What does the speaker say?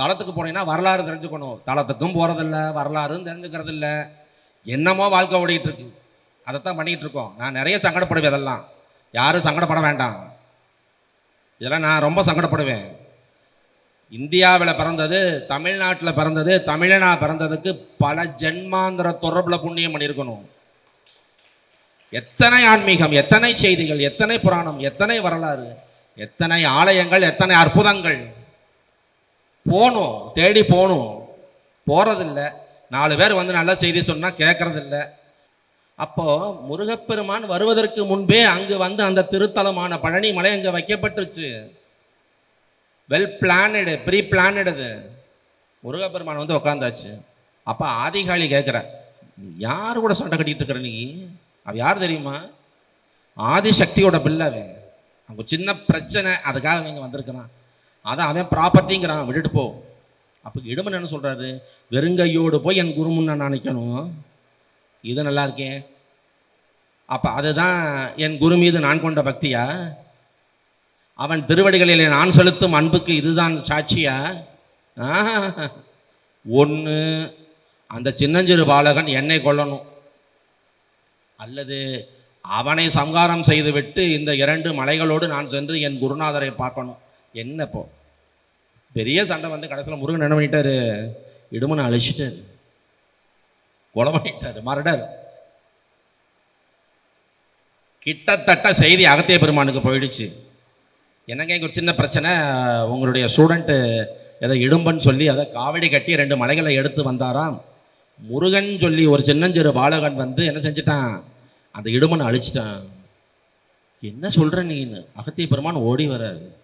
தளத்துக்கு போனீங்கன்னா வரலாறு தெரிஞ்சுக்கணும். தளத்துக்கும் போகிறதில்ல வரலாறும் தெரிஞ்சுக்கிறது இல்லை என்னமோ வாழ்க்கை ஓடிக்கிட்டு இருக்கு அதைத்தான் பண்ணிக்கிட்டு இருக்கோம் நான் நிறைய சங்கடப்படுவேன் இதெல்லாம். யாரும் சங்கடப்பட வேண்டாம். இதெல்லாம் நான் ரொம்ப சங்கடப்படுவேன். இந்தியாவில் பிறந்தது தமிழ்நாட்டில் பிறந்தது தமிழனா பிறந்ததுக்கு பல ஜென்மாந்திர தொடர்பில் புண்ணியம் பண்ணியிருக்கணும். எத்தனை ஆன்மீகம் எத்தனை செய்திகள் எத்தனை புராணம் எத்தனை வரலாறு எத்தனை ஆலயங்கள் எத்தனை அற்புதங்கள். போகணும் தேடி போகணும். போகிறதில்ல நாலு பேர் வந்து நல்ல செய்தி சொன்னால் கேட்கறதில்ல அப்போ முருகப்பெருமான் வருவதற்கு முன்பே அங்கு வந்து அந்த திருத்தலமான பழனி மலை அங்கே வைக்கப்பட்டுருச்சு. வெல் பிளானடு ப்ரீ பிளானடு அது முருகப்பெருமான் வந்து உட்காந்தாச்சு அப்போ ஆதிகாலி கேட்குற யார் கூட சண்டை கட்டிகிட்டு இருக்கிற நீ? அவ யார் தெரியுமா? ஆதிசக்தியோட பிள்ளை அவன் அவங்க சின்ன பிரச்சனை அதுக்காக அவங்க வந்திருக்கிறான். அதான் அவன் ப்ராப்பர்ட்டிங்கிறான் விட்டுட்டு போ. அப்போ இடுமன் என்ன சொல்கிறாரு வெறுங்கையோடு போய் என் குருமுன்னு நான் நினைக்கணும் இது நல்லா இருக்கேன் அப்போ அதுதான் என் குரு மீது நான் கொண்ட பக்தியா? அவன் திருவடிகளில் நான் செலுத்தும் அன்புக்கு இதுதான் சாட்சியா? ஒன்று அந்த சின்னஞ்சிறு பாலகன் என்னை கொல்லணும். அல்லது அவனை சங்காரம் செய்துவிட்டு இந்த இரண்டு மலைகளோடு நான் சென்று என் குருநாதரை பார்க்கணும். என்னப்போ பெரிய சண்டை வந்து கடைசியில் முருகன் என்ன பண்ணிட்டாரு? இடுமனை அழிச்சிட்டாரு. கொலை பண்ணிட்டாரு. மரடர் கிட்டத்தட்ட செய்தி அகத்திய பெருமானுக்கு போயிடுச்சு. என்னங்க இங்க ஒரு சின்ன பிரச்சனை. உங்களுடைய ஸ்டூடெண்ட்டு ஏதோ இடும்பன்னு சொல்லி அதை காவடி கட்டி ரெண்டு மலைகளை எடுத்து வந்தாராம். முருகன் சொல்லி ஒரு சின்னஞ்சிறு பாலகன் வந்து என்ன செஞ்சிட்டான்? அந்த இடுமனை அழிச்சிட்டான். என்ன சொல்கிற நீன்னு அகத்திய பெருமான் ஓடி வராது